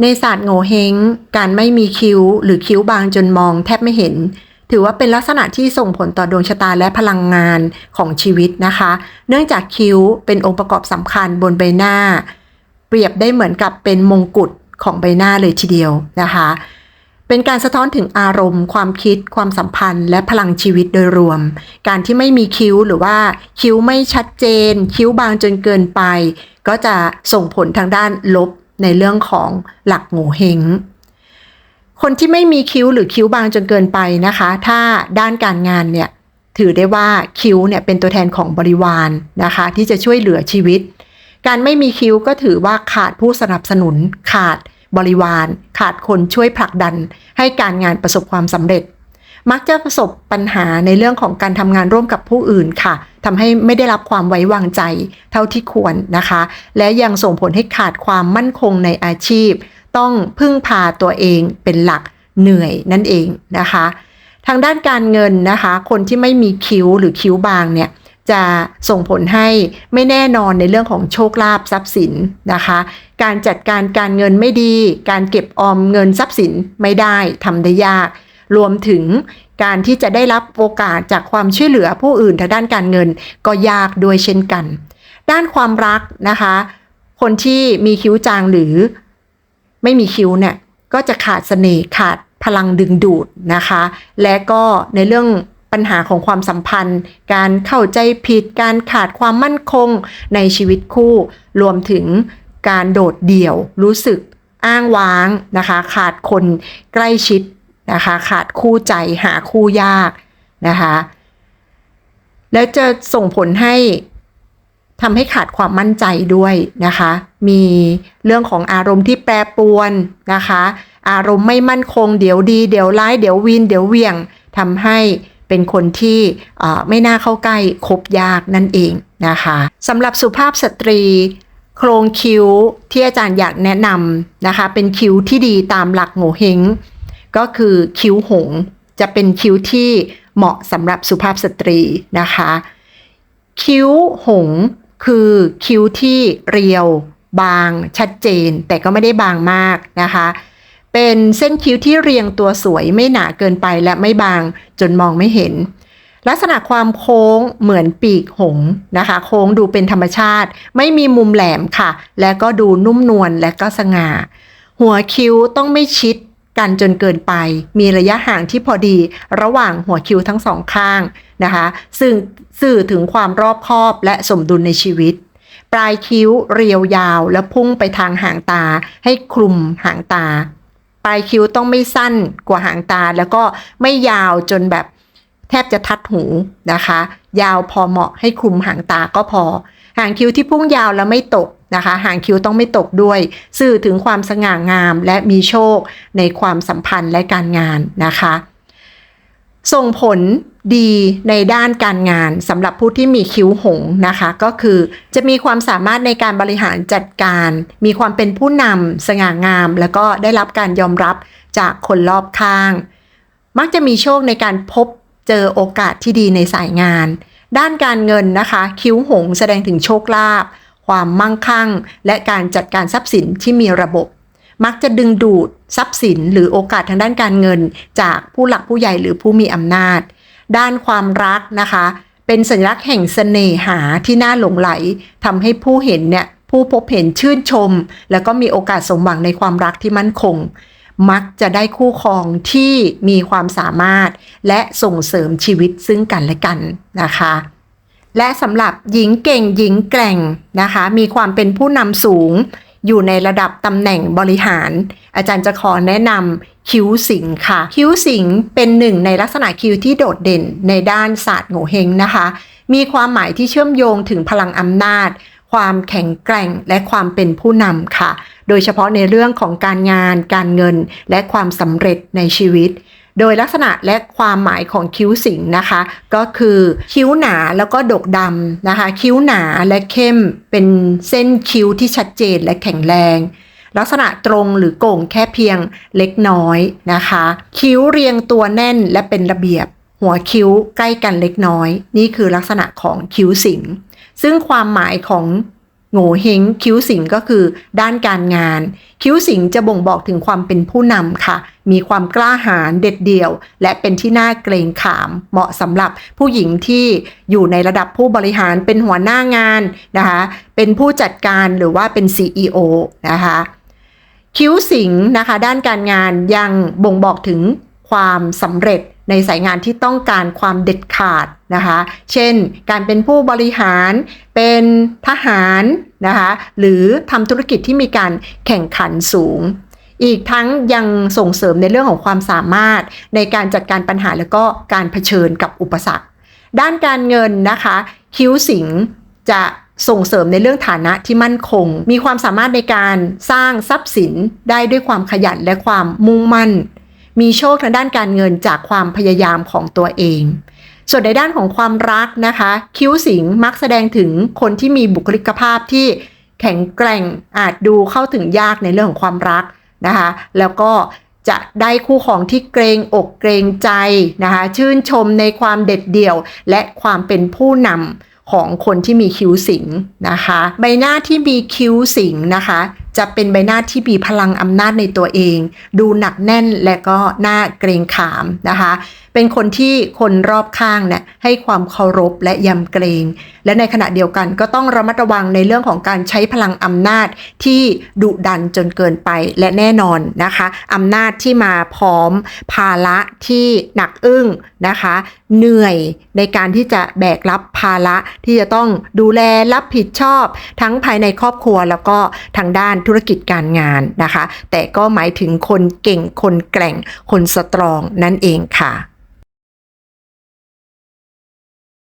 ในศาสตร์โงเฮงการไม่มีคิ้ว หรือคิ้วบางจนมองแทบไม่เห็น ถือว่าเป็นลักษณะที่ส่งผลต่อดวงชะตาและพลังงานของชีวิตนะคะ เนื่องจากคิ้วเป็นองค์ประกอบสำคัญบนใบหน้า เปรียบได้เหมือนกับเป็นมงกุฎของใบหน้าเลยทีเดียวนะคะ เป็นการสะท้อนถึงอารมณ์ ความคิด ความสัมพันธ์ และพลังชีวิตโดยรวม การที่ไม่มีคิ้วหรือว่าคิ้วไม่ชัดเจน คิ้วบางจนเกินไป ก็จะส่งผลทางด้านลบ ในเรื่องของหลักโงเฮงคนที่ไม่มีคิ้วหรือคิ้วบางจนเกินไปนะคะ ถ้าด้านการงานเนี่ยถือได้ว่าคิ้วเนี่ยเป็นตัวแทนของบริวารนะคะ ที่จะช่วยเหลือชีวิต การไม่มีคิ้วก็ถือว่าขาดผู้สนับสนุน ขาดบริวาร ขาดคนช่วยผลักดัน ให้การงานประสบความสำเร็จ มักจะประสบปัญหาในเรื่องของการทำงานร่วมกับผู้อื่นค่ะทำให้ไม่ได้รับความไว้วางใจเท่าที่ควรนะคะ และยังส่งผลให้ขาดความมั่นคงในอาชีพ ต้องพึ่งพาตัวเองเป็นหลักเหนื่อยนั่นเองนะคะ ทางด้านการเงินนะคะ คนที่ไม่มีคิ้วหรือคิ้วบางเนี่ยจะส่งผลให้ไม่แน่นอนในเรื่องของโชคลาภทรัพย์สินนะคะ การจัดการการเงินไม่ดี การเก็บออมเงินทรัพย์สินไม่ได้ทำได้ยาก รวมถึงการที่จะได้รับโอกาสจากความช่วยเหลือผู้อื่นทางด้านการเงิน ก็ยากด้วยเช่นกัน ด้านความรักนะคะ คนที่มีคิ้วจางหรือไม่มีคิ้วเนี่ยก็จะขาดเสน่ห์ขาดพลังดึงดูดนะคะ และก็ในเรื่องปัญหาของความสัมพันธ์ การเข้าใจผิด การขาดความมั่นคงในชีวิตคู่ รวมถึงการโดดเดี่ยวรู้สึกอ้างว้างนะคะ ขาดคนใกล้ชิด นะคะ ขาดคู่ใจหาคู่ยากนะคะ แล้วจะส่งผลให้ทำให้ขาดความมั่นใจด้วยนะคะ มีเรื่องของอารมณ์ที่แปรปรวนนะคะ อารมณ์ไม่มั่นคง เดี๋ยวดี เดี๋ยวร้าย เดี๋ยววินเดี๋ยวเวียงทำให้เป็นคนที่ไม่น่าเข้าใกล้คบยากนั่นเองนะคะสำหรับสุภาพสตรี โครงคิ้วที่อาจารย์อยากแนะนำนะคะ เป็นคิ้วที่ดีตามหลักโงเฮง ก็คือคิ้วหง จะเป็นคิ้วที่เหมาะสำหรับสุภาพสตรีนะคะ คิ้วหงคือคิ้วที่เรียว บางชัดเจน แต่ก็ไม่ได้บางมากนะคะ เป็นเส้นคิ้วที่เรียงตัวสวยไม่หนาเกินไปและไม่บางจนมองไม่เห็น ลักษณะความโค้งเหมือนปีกหงนะคะ โค้งดูเป็นธรรมชาติ ไม่มีมุมแหลมค่ะ และก็ดูนุ่มนวลและก็สง่า หัวคิ้วต้องไม่ชิด กันจนเกินไป มีระยะห่างที่พอดีระหว่างหัวคิ้วทั้งสองข้างนะคะซึ่งสื่อถึงความรอบคอบและสมดุลในชีวิต ปลายคิ้วเรียวยาวและพุ่งไปทางหางตา ให้คลุมหางตา ปลายคิ้วต้องไม่สั้นกว่าหางตา แล้วก็ไม่ยาวจนแบบแทบจะทัดหูนะคะ ยาวพอเหมาะให้คลุมหางตาก็พอ หางคิ้วที่พุ่งยาวแล้วไม่ตก นะคะหางคิ้วต้องไม่ตกด้วย สื่อถึงความสง่างามและมีโชคในความสัมพันธ์และการงานนะคะ ส่งผลดีในด้านการงานสำหรับผู้ที่มีคิ้วหงนะคะ ก็คือจะมีความสามารถในการบริหารจัดการ มีความเป็นผู้นำสง่างาม แล้วก็ได้รับการยอมรับจากคนรอบข้าง มักจะมีโชคในการพบเจอโอกาสที่ดีในสายงาน ด้านการเงินนะคะ คิ้วหงแสดงถึงโชคลาภ ความมั่งคั่ง และการจัดการทรัพย์สินที่มีระบบ มักจะดึงดูดทรัพย์สิน หรือโอกาสทางด้านการเงิน จากผู้หลักผู้ใหญ่หรือผู้มีอำนาจ ด้านความรักนะคะ เป็นสัญลักษณ์แห่งเสน่หาที่น่าหลงไหลทำให้ผู้เห็นเนี่ยผู้พบเห็นชื่นชม แล้วก็มีโอกาสสมหวังในความรักที่มั่นคง มักจะได้คู่ครองที่มีความสามารถ และส่งเสริมชีวิตซึ่งกันและกันนะคะ และสำหรับหญิงเก่งหญิงแกร่งนะคะ มีความเป็นผู้นำสูง อยู่ในระดับตำแหน่งบริหาร อาจารย์จะขอแนะนำคิ้วสิงค่ะ คิ้วสิงเป็นหนึ่งในลักษณะคิ้วที่โดดเด่นในด้านศาสตร์โงเฮงนะคะ มีความหมายที่เชื่อมโยงถึงพลังอำนาจ ความแข็งแกร่งและความเป็นผู้นำค่ะ โดยเฉพาะในเรื่องของการงาน การเงิน และความสำเร็จในชีวิต โดยลักษณะและความหมายของคิ้วสิงนะคะ ก็คือคิ้วหนาแล้วก็ดกดำนะคะ คิ้วหนาและเข้มเป็นเส้นคิ้วที่ชัดเจนและแข็งแรง ลักษณะตรงหรือโก่งแค่เพียงเล็กน้อยนะคะ คิ้วเรียงตัวแน่นและเป็นระเบียบ หัวคิ้วใกล้กันเล็กน้อย นี่คือลักษณะของคิ้วสิงซึ่งความหมายของโง่เฮงคิ้วสิงก็คือด้านการงาน คิ้วสิงจะบ่งบอกถึงความเป็นผู้นำค่ะ มีความกล้าหาญเด็ดเดี่ยว และเป็นที่น่าเกรงขาม เหมาะสำหรับผู้หญิงที่อยู่ในระดับผู้บริหารเป็นหัวหน้างานนะคะเป็นผู้จัดการหรือว่าเป็น CEO นะคะคิ้วสิงนะคะด้านการงานยังบ่งบอกถึงความสำเร็จในสายงานที่ต้องการความเด็ดขาดนะคะ เช่น การเป็นผู้บริหาร เป็นทหารนะคะ หรือทำธุรกิจที่มีการแข่งขันสูง อีกทั้งยังส่งเสริมในเรื่องของความสามารถ ในการจัดการปัญหาแล้วก็การเผชิญกับอุปสรรค ด้านการเงินนะคะ คิ้วสิงจะส่งเสริมในเรื่องฐานะที่มั่นคง มีความสามารถในการสร้างทรัพย์สินได้ด้วยความขยันและความมุ่งมั่น มีโชคทางด้านการเงินจากความพยายามของตัวเอง ส่วนในด้านของความรักนะคะ คิ้วสิงมักแสดงถึงคนที่มีบุคลิกภาพที่แข็งแกร่งอาจดูเข้าถึงยากในเรื่องของความรัก นะคะแล้วก็จะได้คู่ของที่เกรงอกเกรงใจนะคะชื่นชมในความเด็ดเดี่ยว และความเป็นผู้นำของคนที่มีคิ้วสิงนะคะ ใบหน้าที่มีคิ้วสิงนะคะ จะเป็นใบหน้าที่มีพลังอำนาจในตัวเอง ดูหนักแน่นและก็หน้าเกรงขามนะคะเป็นคนที่คนรอบข้างเนี่ยให้ความเคารพและยำเกรง และในขณะเดียวกันก็ต้องระมัดระวังในเรื่องของการใช้พลังอำนาจที่ดุดันจนเกินไปและแน่นอนนะคะอำนาจที่มาพร้อมภาระที่หนักอึ้งนะคะ เหนื่อยในการที่จะแบกรับภาระที่จะต้องดูแลรับผิดชอบ ทั้งภายในครอบครัวแล้วก็ทางด้านธุรกิจการงานนะคะ แต่ก็หมายถึงคนเก่งคนแกร่งคนสตรองนั่นเองค่ะ